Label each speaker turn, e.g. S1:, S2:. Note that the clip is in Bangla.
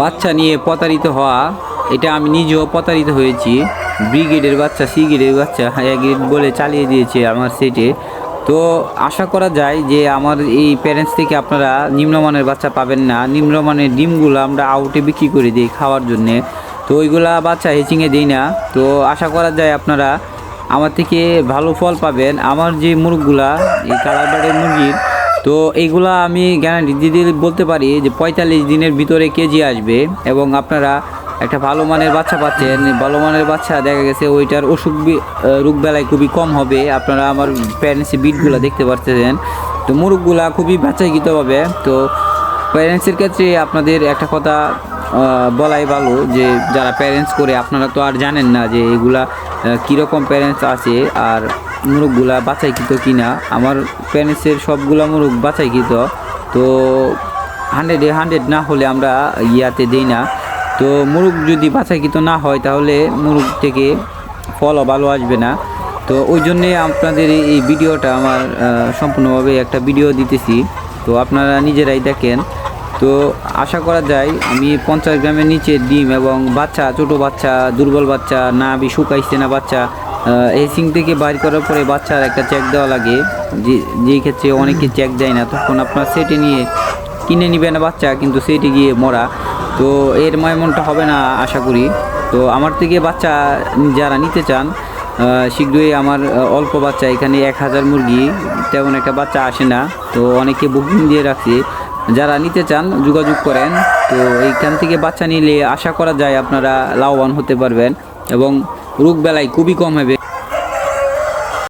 S1: বাচ্চা নিয়ে প্রতারিত হওয়া, এটা আমি নিজেও প্রতারিত হয়েছি। ব্রিগেডের বাচ্চা, সি গ্রেডের বাচ্চা হাই গ্রেড বলে চালিয়ে দিয়েছে আমার সেটে তো আশা করা যায় যে আমার এই প্যারেন্টস থেকে আপনারা নিম্নমানের বাচ্চা পাবেন না। নিম্নমানের ডিমগুলো আমরা আউটে বিক্রি করে দিই খাওয়ার জন্যে। তো ওইগুলা বাচ্চা হেচিংয়ে দিই না। তো আশা করা যায় আপনারা আমার থেকে ভালো ফল পাবেন। আমার যে মুরগগুলা, এই কালার বার্ডের মুরগির তো এইগুলা আমি গ্যারান্টি দিয়ে বলতে পারি যে পঁয়তাল্লিশ দিনের ভিতরে কেজি আসবে এবং আপনারা একটা ভালো মানের বাচ্চা পাচ্ছেন। ভালো মানের বাচ্চা দেখা গেছে ওইটার অসুখ বি- রোগ বেলায় খুবই কম হবে। আপনারা আমার প্যারেন্টসের বিটগুলো দেখতে পাচ্ছেন তো মুরগগুলা খুবই বাচ্চাকৃতভাবে। তো প্যারেন্টসের ক্ষেত্রে আপনাদের একটা কথা বলাই ভালো যে যারা প্যারেন্টস করে আপনারা তো আর জানেন না যে এগুলা কীরকম প্যারেন্টস আছে। আর মুরগগুলা বাছাইকৃত কিনা, আমার প্যারেন্টসের সবগুলা মুরগ বাছাইকৃত, তো হান্ড্রেডে হান্ড্রেড না হলে আমরা ইয়াতে দিই না। তো মুরগ যদি বাছাইকৃত না হয়, তাহলে মুরগ থেকে ফলও ভালো আসবে না। তো ওই জন্যে আপনাদের এই- ভিডিওটা আমার সম্পূর্ণভাবে একটা ভিডিও দিতেছি। তো আপনারা নিজেরাই দেখেন। তো আশা করা যায়, আমি পঞ্চাশ গ্রামের নিচে ডিম এবং বাচ্চা, ছোটো বাচ্চা, দুর্বল বাচ্চা, না বি শুকাইছে না বাচ্চা এই সিং থেকে বাইর করার পরে বাচ্চার একটা চেক দেওয়া লাগে। যে যেই ক্ষেত্রে অনেকে চেক দেয় না, তখন আপনার সেটে নিয়ে কিনে নিবে না বাচ্চা, কিন্তু সেটে গিয়ে মরা। তো এর ময়মনটা হবে না, আশা করি। তো আমার থেকে বাচ্চা যারা নিতে চান শীঘ্রই আমার অল্প বাচ্চা, এখানে এক হাজার মুরগি, তেমন একটা বাচ্চা আসে না। তো অনেকে বুকিং দিয়ে রাখছে যারা নিতে চান, যোগাযোগ করেন। তো এইখান থেকে বাচ্চা নিলে আশা করা যায় আপনারা লাভবান হতে পারবেন। এবং রোগ বেলায় খুবই কম হবে।